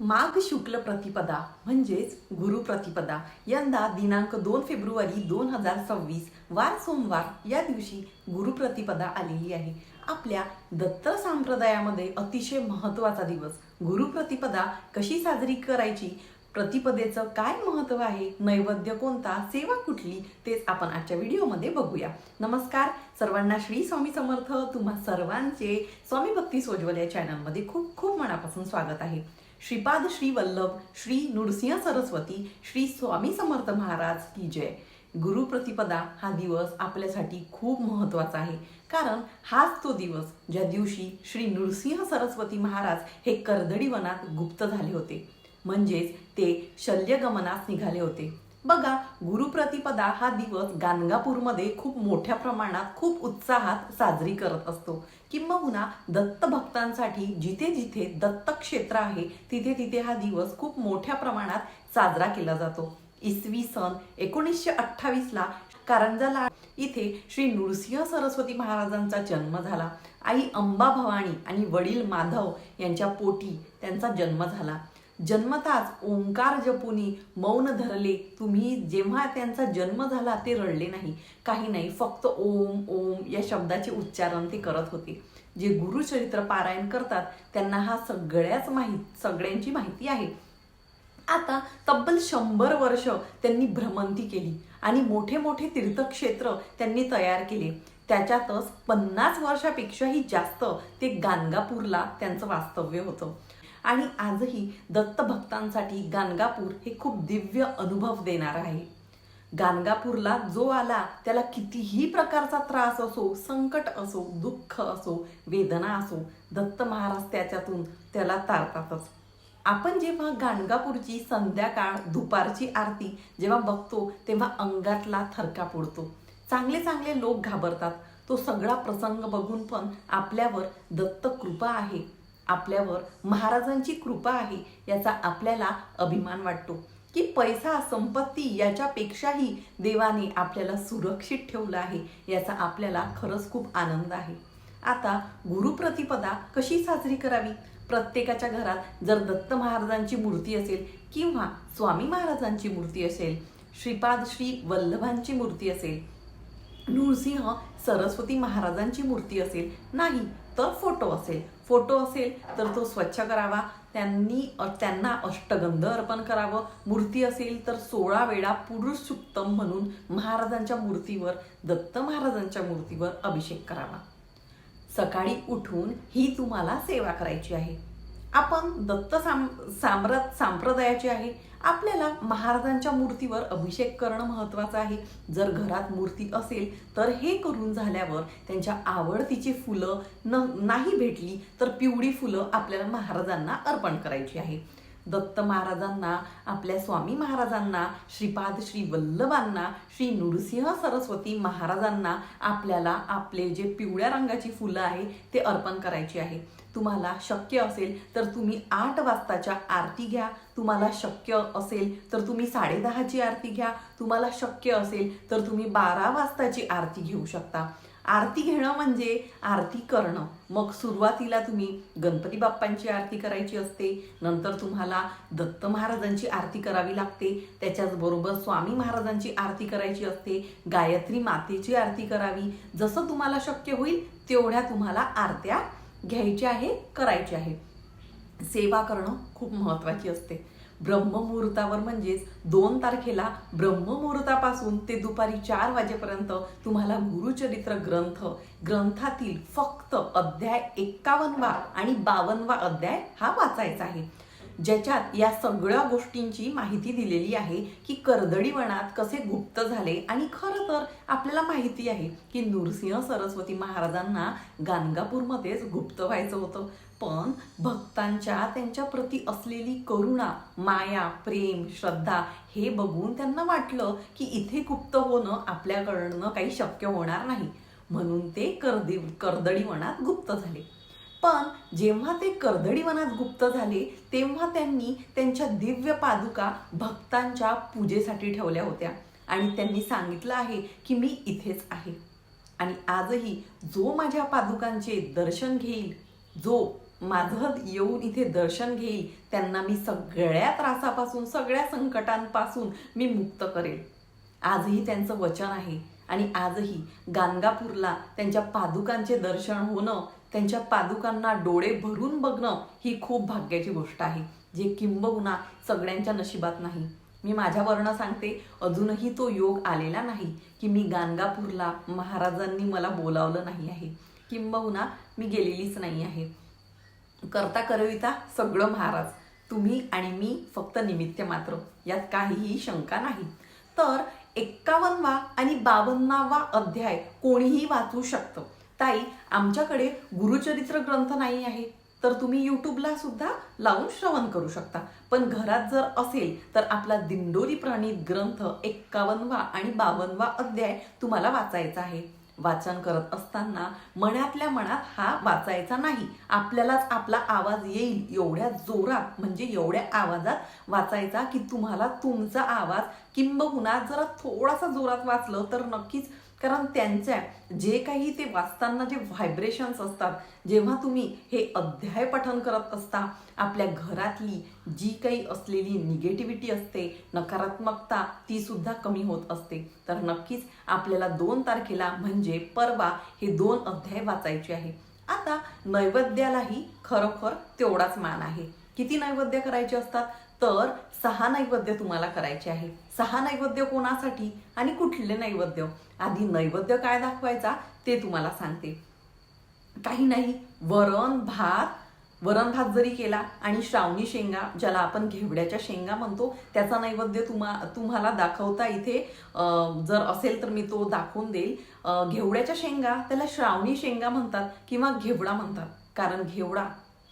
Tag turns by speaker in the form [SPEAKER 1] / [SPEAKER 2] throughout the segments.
[SPEAKER 1] माघ शुक्ल प्रतिपदा म्हणजेच गुरुप्रतिपदा यंदा दिनांक दोन फेब्रुवारी दोन हजार सव्वीस वार सोमवार या दिवशी गुरुप्रतिपदा आलेली आहे. आपल्या दत्त संप्रदायामध्ये अतिशय महत्त्वाचा दिवस. गुरुप्रतिपदा कशी साजरी करायची? प्रतिपदेचं काय महत्त्व आहे? नैवेद्य कोणता? सेवा कुठली? तेच आपण आजच्या व्हिडिओमध्ये बघूया. नमस्कार सर्वांना श्री स्वामी समर्थ. तुम्हा सर्वांचे स्वामी भक्ती सोजवल्या या चॅनलमध्ये खूप खूप मनापासून स्वागत आहे. श्रीपाद श्री वल्लभ श्री नृसिंह सरस्वती श्री स्वामी समर्थ महाराज की जय. गुरुप्रतिपदा हा दिवस आपल्यासाठी खूप महत्त्वाचा आहे. कारण हाच तो दिवस ज्या दिवशी श्री नृसिंह सरस्वती महाराज हे कर्दडी वनात गुप्त झाले होते. म्हणजेच ते शल्यगमनास निघाले होते. बघा गुरुप्रतिपदा हा दिवस गाणगापूरमध्ये खूप मोठ्या प्रमाणात खूप उत्साहात साजरी करत असतो. किंबहुना दत्त भक्तांसाठी जिथे जिथे दत्त क्षेत्र आहे तिथे तिथे हा दिवस खूप मोठ्या प्रमाणात साजरा केला जातो. इसवी सन एकोणीसशे अठ्ठावीसला कारंजाला इथे श्री नृसिंह सरस्वती महाराजांचा जन्म झाला. आई अंबा भवानी आणि वडील माधव यांच्या पोटी त्यांचा जन्म झाला. जन्मताच ओंकार जपुनी मौन धरले. तुम्ही जेव्हा त्यांचा जन्म झाला ते रडले नाही. काही नाही फक्त ओम ओम या शब्दाचे उच्चारण ते करत होते. जे गुरुचरित्र पारायण करतात त्यांना हा सगळ्याच माहीत सगळ्यांची माहिती आहे. आता तब्बल शंभर वर्ष त्यांनी भ्रमंती केली आणि मोठे मोठे तीर्थक्षेत्र त्यांनी तयार केले. त्याच्यातच पन्नास वर्षापेक्षाही जास्त ते गाणगापूरला त्यांचं वास्तव्य होतं. आणि आजही दत्त भक्तांसाठी गाणगापूर हे खूप दिव्य अनुभव देणार आहे. गाणगापूरला जो आला त्याला कितीही प्रकारचा त्रास असो संकट असो दुःख असो वेदना असो दत्त महाराज त्याच्यातून त्याला तारतातच. आपण जेव्हा गाणगापूरची संध्याकाळ दुपारची आरती जेव्हा बघतो तेव्हा अंगातला थरका पडतो चांगले चांगले लोक घाबरतात. तो सगळा प्रसंग बघून पण आपल्यावर दत्त कृपा आहे. आपल्यावर महाराजांची कृपा आहे याचा आपल्याला अभिमान वाटतो. की पैसा संपत्ती याच्यापेक्षाही देवाने आपल्याला सुरक्षित ठेवलं आहे याचा आपल्याला खरंच खूप आनंद आहे. आता गुरुप्रतिपदा कशी साजरी करावी? प्रत्येकाच्या घरात जर दत्त महाराजांची मूर्ती असेल किंवा स्वामी महाराजांची मूर्ती असेल श्रीपाद श्री वल्लभांची मूर्ती असेल नृसिंह सरस्वती महाराजांची मूर्ती असेल नाही तर फोटो असेल. फोटो असेल तर तो स्वच्छ करावा. त्यांनी त्यांना अष्टगंध अर्पण करावं. मूर्ती असेल तर सोळा वेळा पुरुष सुक्तम म्हणून महाराजांच्या मूर्तीवर दत्त महाराजांच्या मूर्तीवर अभिषेक करावा. सकाळी उठून ही तुम्हाला सेवा करायची आहे. आपण दत्त साम साम्र संप्रदायाचे आहे. आपल्याला महाराजांच्या मूर्तीवर अभिषेक करणं महत्त्वाचं आहे. जर घरात मूर्ती असेल तर हे करून झाल्यावर त्यांच्या आवडतीची फुलं न नाही भेटली तर पिवळी फुलं आपल्याला महाराजांना अर्पण करायची आहे. दत्त महाराजांना आपल्या स्वामी महाराजांना श्रीपाद श्री वल्लभांना श्री नृसिंह सरस्वती महाराजांना आपल्याला आपले जे पिवळ्या रंगाची फुलं आहे ते अर्पण करायची आहे. तुम्हाला शक्य असेल तर तुम्ही आठ वाजताच्या आरती घ्या. तुम्हाला शक्य असेल तर तुम्ही साडेदहाची आरती घ्या. तुम्हाला शक्य असेल तर तुम्ही बारा वाजताची आरती घेऊ शकता. आरती घेणं म्हणजे आरती करणं. मग सुरुवातीला तुम्ही गणपती बाप्पांची आरती करायची असते नंतर तुम्हाला दत्त महाराजांची आरती करावी लागते त्याच्याचबरोबर स्वामी महाराजांची आरती करायची असते गायत्री मातेची आरती करावी. जसं तुम्हाला शक्य होईल तेवढ्या तुम्हाला आरत्या घ्यायच्या आहे करायची आहे सेवा करणं खूप महत्त्वाची असते. ब्रह्ममुहूर्तावर म्हणजेच दोन तारखेला ब्रह्ममुहूर्तापासून ते दुपारी चार वाजेपर्यंत तुम्हाला गुरुचरित्र ग्रंथ ग्रंथातील फक्त अध्याय एक्कावनवा आणि बावनवा अध्याय हा वाचायचा आहे. ज्याच्यात या सगळ्या गोष्टींची माहिती दिलेली आहे की कर्दडी वनात कसे गुप्त झाले आणि खरं तर आपल्याला माहिती आहे की नृसिंह सरस्वती महाराजांना गाणगापूरमध्येच गुप्त व्हायचं होतं. पण भक्तांच्या त्यांच्या प्रती असलेली करुणा माया प्रेम श्रद्धा हे बघून त्यांना वाटलं की इथे गुप्त होणं आपल्याकडनं काही शक्य होणार नाही. म्हणून ते कर्दी कर्दडी वनात गुप्त झाले. पण जेव्हा ते कर्दडी वनात गुप्त झाले तेव्हा त्यांनी त्यांच्या दिव्य पादुका भक्तांच्या पूजेसाठी ठेवल्या होत्या. आणि त्यांनी सांगितलं आहे की मी इथेच आहे. आणि आजही जो माझ्या पादुकांचे दर्शन घेईल जो माझं येऊन इथे दर्शन घेईल त्यांना मी सगळ्या त्रासापासून सगळ्या संकटांपासून मी मुक्त करेल. आजही त्यांचं वचन आहे. आणि आजही गाणगापूरला त्यांच्या पादुकांचे दर्शन होणं त्यांच्या पादुकांना डोळे भरून बघणं ही खूप भाग्याची गोष्ट आहे. जे किंबहुना सगळ्यांच्या नशिबात नाही. मी माझ्या वर्ण सांगते अजूनही तो योग आलेला नाही की मी गाणगापूरला महाराजांनी मला बोलावलं नाही आहे. किंबहुना मी गेलेलीच नाही आहे. करता करविता सगळं महाराज. तुम्ही आणि मी फक्त निमित्त मात्र. यात काहीही शंका नाही. तर एक्कावन्नवा आणि बावन्नावा अध्याय कोणीही वाचू शकतं. ताई आमच्याकडे गुरुचरित्र ग्रंथ नाही आहे. तर तुम्ही यूट्यूबला सुद्धा लावून श्रवण करू शकता. पण घरात जर असेल तर आपला दिंडोरी प्राणी ग्रंथ एक्कावनवा आणि बावनवा अध्याय तुम्हाला वाचायचा आहे. वाचन करत असताना मनातल्या मनात हा वाचायचा नाही. आपल्यालाच आपला आवाज येईल. एवढ्या जोरात म्हणजे एवढ्या आवाजात वाचायचा की तुम्हाला तुमचा आवाज किंबहुना जरा थोडासा जोरात वाचलं तर नक्कीच कारण त्यांच्या जे काही ते वाचताना जे व्हायब्रेशन्स असतात जेव्हा तुम्ही हे अध्याय पठन करत असता आपल्या घरातली जी काही असलेली निगेटिव्हिटी असते नकारात्मकता ती सुद्धा कमी होत असते. तर नक्कीच आपल्याला दोन तारखेला म्हणजे परवा हे दोन अध्याय वाचायचे आहे. आता नैवेद्यालाही खरोखर तेवढाच मान आहे. किती नैवेद्य करायचे असतात? तर सहा नैवेद्य तुम्हाला करायचे आहे. सहा नैवेद्य कोणासाठी आणि कुठले नैवेद्य? आधी नैवेद्य काय दाखवायचा ते तुम्हाला सांगते. काही नाही वरण भात. वरण भात जरी केला आणि श्रावणी शेंगा ज्याला आपण घेवड्याच्या शेंगा म्हणतो त्याचा नैवेद्य तुम्हा तुम्हाला दाखवता इथे. जर असेल तर मी तो दाखवून देईल. घेवड्याच्या शेंगा त्याला श्रावणी शेंगा म्हणतात किंवा घेवडा म्हणतात. कारण घेवडा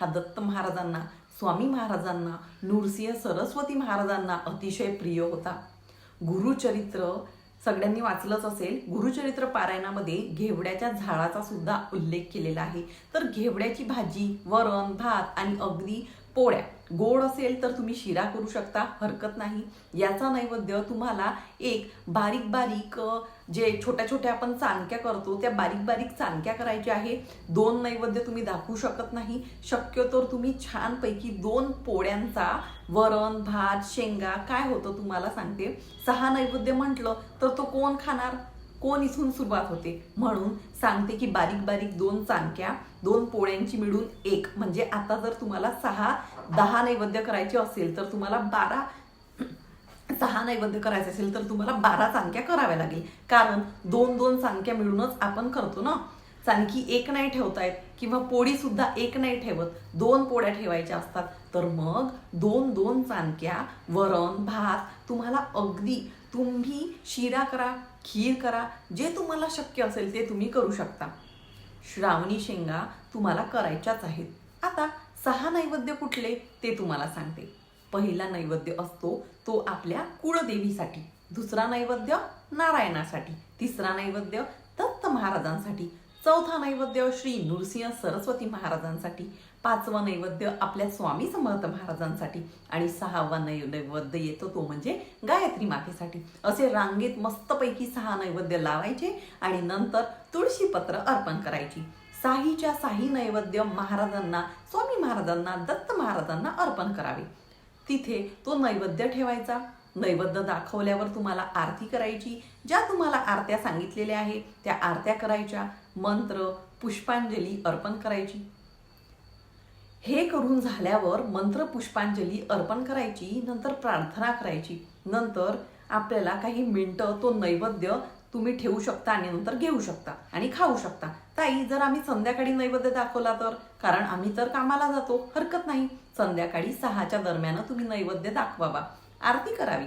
[SPEAKER 1] हा दत्त महाराजांना स्वामी महाराजांना नृसिंह सरस्वती महाराजांना अतिशय प्रिय होता. गुरुचरित्र सगळ्यांनी वाचलंच असेल. गुरुचरित्र पारायणामध्ये घेवड्याच्या झाडाचा सुद्धा उल्लेख केलेला आहे. तर घेवड्याची भाजी वरण भात आणि अगदी पोळ्या. गोड असेल तर तुम्ही शिरा करू शकता हरकत नाही. याचा नैवेद्य तुम्हाला एक बारीक बारीक जे छोट्या छोट्या आपण चाणक्या करतो त्या बारीक बारीक चाणक्या करायच्या आहे. दोन नैवेद्य तुम्ही दाखवू शकत नाही. शक्यतो तुम्ही छानपैकी दोन पोळ्यांचा वरण भात शेंगा काय होतं तुम्हाला सांगते. सहा नैवेद्य म्हटलं तर तो कोण खाणार? कोण इथून सुरुवात होते? म्हणून सांगते की बारीक बारीक दोन चाणक्या दोन पोळ्यांची मिळून एक. म्हणजे आता जर तुम्हाला सहा दहा नैवेद्य करायचे असेल तर तुम्हाला बारा सहा नैवेद्य करायचे असेल तर तुम्हाला बारा चांक्या कराव्या लागेल. कारण दोन दोन चांक्या मिळूनच आपण करतो ना? चांकी एक नाही ठेवता येत किंवा पोळी सुद्धा एक नाही ठेवत. दोन पोळ्या ठेवायच्या असतात. तर मग दोन दोन चांक्या वरण भात तुम्हाला अगदी तुम्ही शिरा करा. खीर करा जे तुम्हाला शक्य असेल ते तुम्ही करू शकता. श्रावणी शेंगा तुम्हाला करायच्याच आहेत. आता सहा नैवेद्य कुठले ते तुम्हाला सांगते. पहिला नैवेद्य असतो तो आपल्या कुळदेवीसाठी दुसरा नैवेद्य नारायणासाठी तिसरा नैवेद्य दत्त महाराजांसाठी चौथा नैवेद्य श्री नृसिंह सरस्वती महाराजांसाठी पाचवा नैवेद्य आपल्या स्वामी समर्थ महाराजांसाठी आणि सहावा नै नैवेद्य येतो तो म्हणजे गायत्री मातेसाठी. असे रांगेत मस्तपैकी सहा नैवेद्य लावायचे आणि नंतर तुळशीपत्र अर्पण करायची. साहीच्या साही नैवेद्य महाराजांना स्वामी महाराजांना दत्त महाराजांना अर्पण करावे. तिथे तो नैवेद्य ठेवायचा. नैवेद्य दाखवल्यावर तुम्हाला आरती करायची. ज्या तुम्हाला आरत्या सांगितलेल्या आहे त्या आरत्या करायच्या. मंत्र पुष्पांजली अर्पण करायची. हे करून झाल्यावर मंत्र पुष्पांजली अर्पण करायची नंतर प्रार्थना करायची. नंतर आपल्याला काही मिनटं तो नैवेद्य तुम्ही ठेवू शकता आणि नंतर घेऊ शकता आणि खाऊ शकता. ताई जर आम्ही संध्याकाळी नैवेद्य दाखवला तर? कारण आम्ही तर कामाला जातो. हरकत नाही. संध्याकाळी सहाच्या दरम्यान तुम्ही नैवेद्य दाखवावा. आरती करावी.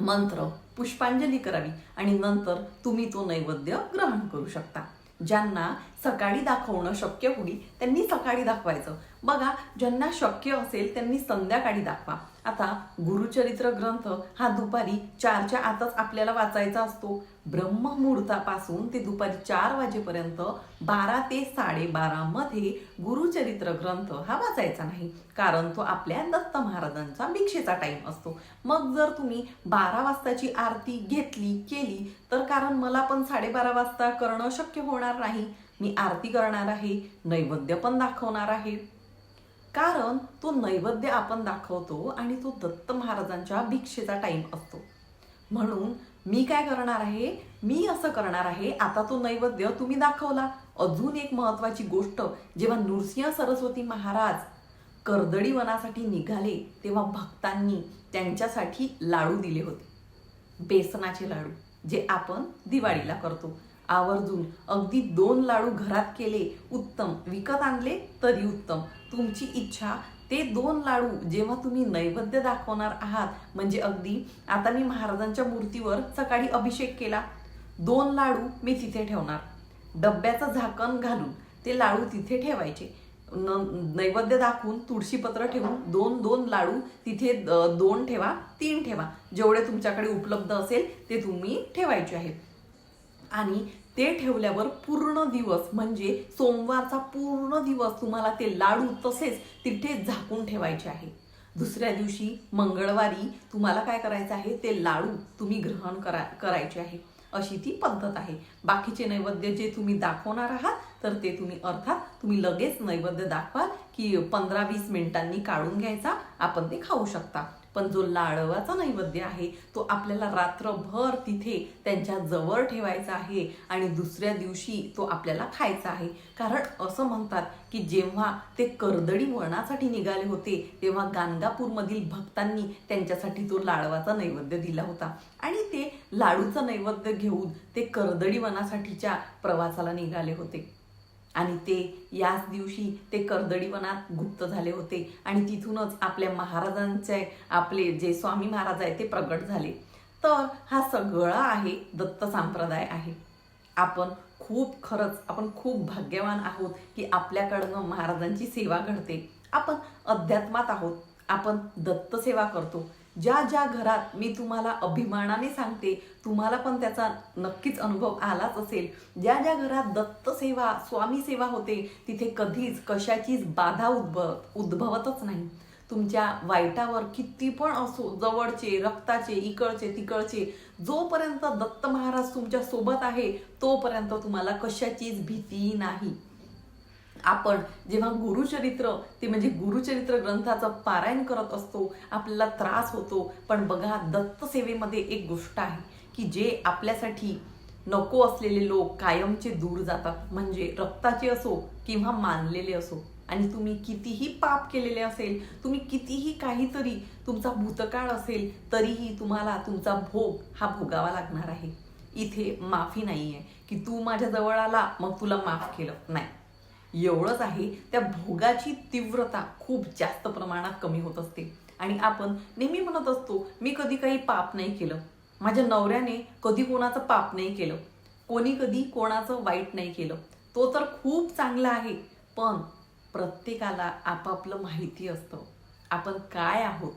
[SPEAKER 1] मंत्र पुष्पांजली करावी आणि नंतर तुम्ही तो नैवेद्य ग्रहण करू शकता. ज्यांना सकाळी दाखवणं शक्य होईल त्यांनी सकाळी दाखवायचं. बघा ज्यांना शक्य असेल त्यांनी संध्याकाळी दाखवा. आता गुरुचरित्र ग्रंथ हा दुपारी चारच्या आतच आपल्याला वाचायचा असतो. ब्रह्ममुहूर्तापासून ते दुपारी चार वाजेपर्यंत बारा ते साडेबारा मध्ये गुरुचरित्र ग्रंथ हा वाचायचा नाही. कारण तो आपल्या दत्त महाराजांचा भिक्षेचा टाइम असतो. मग जर तुम्ही बारा वाजताची आरती घेतली केली तर कारण मला पण साडेबारा वाजता करणं शक्य होणार नाही. मी आरती करणार आहे नैवेद्य पण दाखवणार आहे. कारण तो नैवेद्य आपण दाखवतो आणि तो दत्त महाराजांच्या भिक्षेचा टाइम असतो. म्हणून मी काय करणार आहे? मी असं करणार आहे आता तो नैवेद्य तुम्ही दाखवला. अजून एक महत्वाची गोष्ट जेव्हा नृसिंह सरस्वती महाराज कर्दळी वनासाठी निघाले तेव्हा भक्तांनी त्यांच्यासाठी लाडू दिले होते. बेसनाचे लाडू जे आपण दिवाळीला करतो. आवर्जून. अगदी दोन लाडू घरात केले उत्तम. विकत आणले तरी उत्तम. तुमची इच्छा ते दोन लाडू जेव्हा तुम्ही नैवेद्य दाखवणार आहात म्हणजे अगदी आता मी महाराजांच्या मूर्तीवर सकाळी अभिषेक केला. दोन लाडू मी तिथे ठेवणार. डब्याचं झाकण घालून ते लाडू तिथे ठेवायचे. न- नैवेद्य दाखवून तुळशीपत्र ठेवून दोन दोन लाडू तिथे दोन ठेवा तीन ठेवा. जेवढे तुमच्याकडे उपलब्ध असेल ते तुम्ही ठेवायचे आहे आणि ते ठेवल्यावर पूर्ण दिवस म्हणजे सोमवारचा पूर्ण दिवस तुम्हाला ते लाडू तसेच तिथे झाकून ठेवायचे आहे. दुसऱ्या दिवशी मंगळवारी तुम्हाला काय करायचं आहे? ते लाडू तुम्ही ग्रहण करा करायचे आहे. अशी ती पद्धत आहे. बाकीचे नैवेद्य जे तुम्ही दाखवणार आहात तर ते तुम्ही अर्थात तुम्ही लगेच नैवेद्य दाखवाल की पंधरा वीस मिनिटांनी काढून घ्यायचा आपण ते खाऊ शकता. पण जो लाडवाचा नैवेद्य आहे तो आपल्याला रात्रभर तिथे त्यांच्या जवळ ठेवायचा आहे आणि दुसऱ्या दिवशी तो आपल्याला खायचा आहे. कारण असं म्हणतात की जेव्हा ते कर्दळी वनासाठी निघाले होते तेव्हा गाणगापूरमधील भक्तांनी त्यांच्यासाठी तो लाडवाचा नैवेद्य दिला होता. आणि ते लाडूचा नैवेद्य घेऊन ते कर्दळी वनासाठीच्या प्रवासाला निघाले होते. आणि ते याच दिवशी ते कर्दळी वनात गुप्त झाले होते. आणि तिथूनच आपल्या महाराजांचे आपले जे स्वामी महाराज आहे ते प्रगट झाले. तर हा सगळा आहे दत्त संप्रदाय आहे. आपण खूप खरंच आपण खूप भाग्यवान आहोत की आपल्याकडनं महाराजांची सेवा घडते. आपण अध्यात्मात आहोत. आपण दत्त सेवा करतो. ज्या ज्या घरात मी तुम्हाला अभिमानाने सांगते तुम्हाला पण त्याचा नक्कीच अनुभव आलाच असेल. ज्या ज्या घरात दत्त सेवा स्वामी सेवा होते तिथे कधीच कशाचीच बाधा उद्भव उद्भवतच नाही. तुमच्या वाईटावर किती पण असो जवळचे रक्ताचे इकडचे तिकडचे जोपर्यंत दत्त महाराज तुमच्यासोबत आहे तोपर्यंत तुम्हाला कशाचीच भीती नाही. आपण जेव्हा गुरुचरित्र ते म्हणजे गुरुचरित्र ग्रंथाचं पारायण करत असतो आपल्याला त्रास होतो. पण बघा दत्त सेवेमध्ये एक गोष्ट आहे की जे आपल्यासाठी नको असलेले लोक कायमचे दूर जातात. म्हणजे रक्ताचे असो किंवा मानलेले असो. आणि तुम्ही कितीही पाप केलेले असेल तुम्ही कितीही काहीतरी तुमचा भूतकाळ असेल तरीही तुम्हाला तुमचा भोग हा भोगावा लागणार आहे. इथे माफी नाही आहे की तू माझ्या जवळ आला मग तुला माफ केलं. नाही. एवढंच आहे त्या भोगाची तीव्रता खूप जास्त प्रमाणात कमी होत असते. आणि आपण नेहमी म्हणत असतो मी कधी काही पाप नाही केलं. माझ्या नवऱ्याने कधी कोणाचं पाप नाही केलं. कोणी कधी कोणाचं वाईट नाही केलं. तो तर खूप चांगला आहे पण प्रत्येकाला आपापलं माहिती असतं. आपण काय आहोत?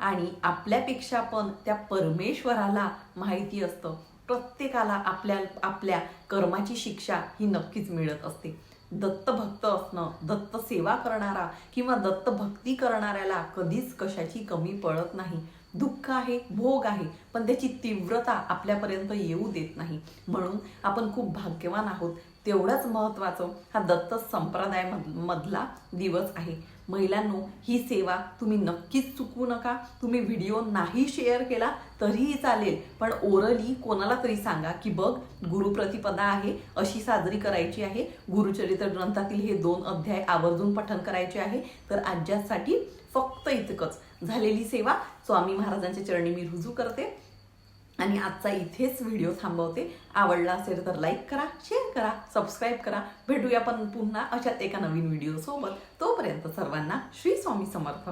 [SPEAKER 1] आणि आपल्यापेक्षा पण त्या परमेश्वराला माहिती असतं. प्रत्येकाला आपल्या आपल्या कर्माची शिक्षा ही नक्कीच मिळत असते. दत्तभक्त असणं दत्त सेवा करणारा किंवा दत्तभक्ती करणाऱ्याला कधीच कशाची कमी पडत नाही. दुःख आहे भोग आहे पण त्याची तीव्रता आपल्यापर्यंत येऊ देत नाही. म्हणून आपण खूप भाग्यवान आहोत. तेवढंच महत्त्वाचं हा दत्त संप्रदाय मधला दिवस आहे. महिलांनो ही सेवा तुम्ही नक्कीच चुकवू नका. तुम्ही व्हिडिओ नाही शेअर केला तरीही चालेल. पण ओरली कोणाला तरी सांगा की बघ गुरुप्रतिपदा आहे अशी साजरी करायची आहे. गुरुचरित्र ग्रंथातील हे दोन अध्याय आवर्जून पठन करायचे आहे. तर आजच्यासाठी फक्त इतकंच. झालेली सेवा स्वामी महाराजांच्या चरणी मी रुजू करते. आणि आजचा इथेच व्हिडिओ थांबवते. आवडला असेल तर लाईक करा शेअर करा सबस्क्राईब करा. भेटूया पण पुन्हा अशाच एका नवीन व्हिडिओ सोबत. तोपर्यंत सर्वांना श्री स्वामी समर्थ.